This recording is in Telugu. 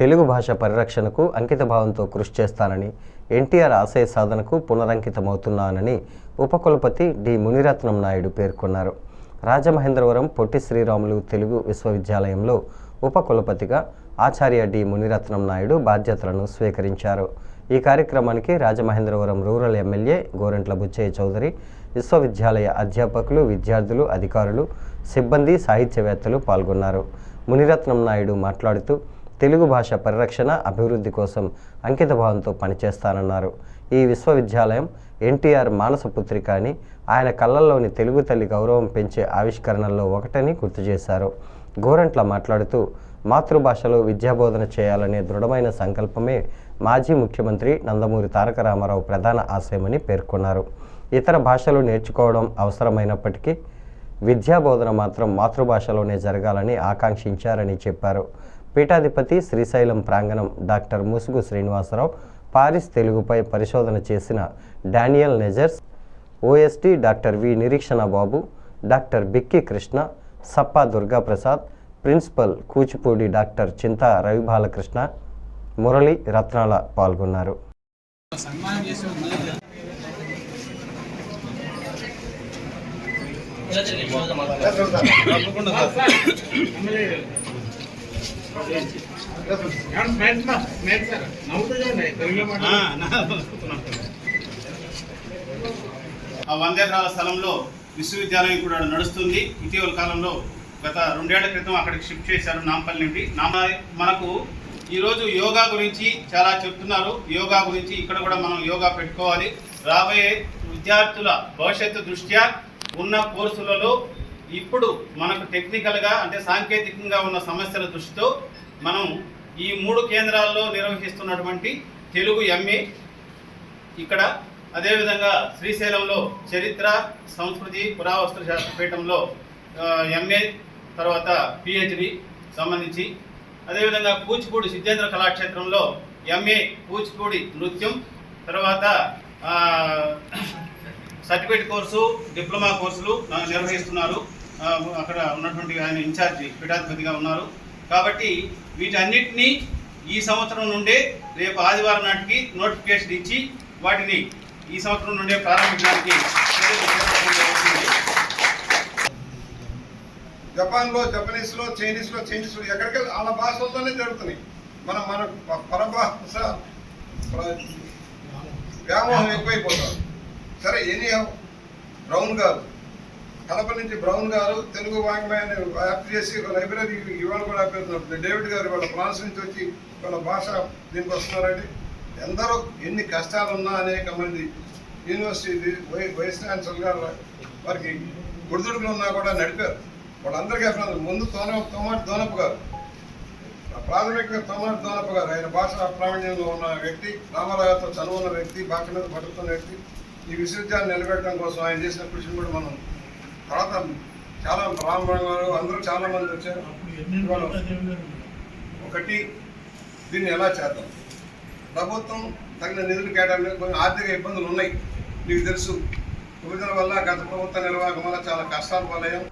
తెలుగు భాష పరిరక్షణకు అంకితభావంతో కృషి చేస్తానని ఎన్టీఆర్ ఆశయ సాధనకు పునరంకితమవుతున్నానని ఉపకులపతి డి. మునిరత్నం నాయుడు పేర్కొన్నారు. రాజమహేంద్రవరం పొట్టి శ్రీరాములు తెలుగు విశ్వవిద్యాలయంలో ఉపకులపతిగా ఆచార్య డి. మునిరత్నం నాయుడు బాధ్యతలను స్వీకరించారు. ఈ కార్యక్రమానికి రాజమహేంద్రవరం రూరల్ ఎమ్మెల్యే గోరంట్ల బుచ్చయ్య చౌదరి విశ్వవిద్యాలయ అధ్యాపకులు విద్యార్థులు అధికారులు సిబ్బంది సాహిత్యవేత్తలు పాల్గొన్నారు. మునిరత్నం నాయుడు మాట్లాడుతూ తెలుగు భాష పరిరక్షణ అభివృద్ధి కోసం అంకిత భావంతో పనిచేస్తానన్నారు. ఈ విశ్వవిద్యాలయం ఎన్టీఆర్ మానస పుత్రిక అని ఆయన కళ్ళల్లోని తెలుగు తల్లి గౌరవం పెంచే ఆవిష్కరణల్లో ఒకటని గుర్తు చేశారు. గోరంట్ల మాట్లాడుతూ మాతృభాషలో విద్యాబోధన చేయాలనే దృఢమైన సంకల్పమే మాజీ ముఖ్యమంత్రి నందమూరి తారక రామారావు ప్రధాన ఆశయమని పేర్కొన్నారు. ఇతర భాషలు నేర్చుకోవడం అవసరమైనప్పటికీ విద్యాబోధన మాత్రం మాతృభాషలోనే జరగాలని ఆకాంక్షించారని చెప్పారు. పీఠాధిపతి శ్రీశైలం ప్రాంగణం డాక్టర్ ముసుగు శ్రీనివాసరావు పారిస్ తెలుగుపై పరిశోధన చేసిన Daniel Negers OST doctor V Nireekshana Babu doctor Bikki Krishna Sappa Durgaprasad principal Kuchipudi doctor Chinta Ravibalakrishna Murali Ratnala పాల్గొన్నారు సన్మానం చేసి ఉంది తప్పకుండా సార్ ఆ, నా- వంద ఎకరాల స్థలంలో విశ్వవిద్యాలయం కూడా నడుస్తుంది. ఇటీవల కాలంలో గత రెండేళ్ళ క్రితం అక్కడికి షిఫ్ట్ చేశారు నాంపల్లి నుండి. మనకు ఈరోజు యోగా గురించి చాలా చెప్తున్నారు. యోగా గురించి ఇక్కడ కూడా మనం యోగా పెట్టుకోవాలి. రాబోయే విద్యార్థుల భవిష్యత్తు దృష్ట్యా ఉన్న కోర్సులలో ఇప్పుడు మనకు టెక్నికల్గా అంటే సాంకేతికంగా ఉన్న సమస్యల దృష్టితో మనం ఈ మూడు కేంద్రాల్లో నిర్వహిస్తున్నటువంటి తెలుగు ఎంఏ ఇక్కడ అదేవిధంగా శ్రీశైలంలో చరిత్ర సంస్కృతి పురావస్తు శాస్త్ర పీఠంలో ఎంఏ తర్వాత పిహెచ్డి సంబంధించి. అదేవిధంగా కూచిపూడి సిద్ధేంద్ర కళాక్షేత్రంలో ఎంఏ కూచిపూడి నృత్యం తర్వాత సర్టిఫికేట్ కోర్సు డిప్లొమా కోర్సులు నిర్వహిస్తున్నారు. అక్కడ ఉన్నటువంటి ఆయన ఇన్ఛార్జి పీఠాధిపతిగా ఉన్నారు. కాబట్టి వీటన్నిటినీ ఈ సంవత్సరం నుండే రేపు ఆదివారం నాటికి నోటిఫికేషన్ ఇచ్చి వాటిని ఈ సంవత్సరం నుండే ప్రారంభించడానికి జపాన్లో జపనీస్లో చైనీస్లో చైనీస్లో ఎక్కడికి వాళ్ళ భాషల్లోనే జరుగుతున్నాయి. మన మన పరభాష వ్యామోహం ఎక్కువైపోతారు సరే ఎనీ రౌండ్ గారు కడప నుంచి బ్రౌన్ గారు తెలుగు వాంగ్మయాన్ని వ్యాప్తి చేసి ఒక లైబ్రరీ ఇవాళ కూడా పెడుతున్నారు డేవిడ్ గారు వాళ్ళ ఫ్రాన్స్ నుంచి వచ్చి వాళ్ళ భాష దీనికి వస్తున్నారండి. ఎందరో ఎన్ని కష్టాలు ఉన్నా అనేక మంది యూనివర్సిటీ వై- వైస్ ఛాన్సలర్ గారు వారికి ఒడిదుడుకులు ఉన్నా కూడా నడిపారు. వాళ్ళందరికీ అభినందనలు. ముందు తోన తోమాటి దోనప్ప గారు. ప్రాథమికంగా తోమాటి దోనప్ప గారు. ఆయన భాష ప్రావీణ్యంలో ఉన్న వ్యక్తి రామారావుతో చనువున్న వ్యక్తి భాష మీద పట్టుకున్న వ్యక్తి. ఈ విశ్వవిద్యాలయం నిలబెట్టడం కోసం ఆయన చేసిన కృషిని కూడా మనం తర్వాత చాలా రామరావు గారు అందరూ చాలా మంది వచ్చారు. ఒకటి దీన్ని ఎలా చేద్దాం? ప్రభుత్వం తగిన నిధులు కేటాయించడం కొన్ని ఆర్థిక ఇబ్బందులు ఉన్నాయి. మీకు తెలుసు విభజన వల్ల గత ప్రభుత్వ నిర్వాహకం వల్ల చాలా కష్టాలు పాలయ్యాం.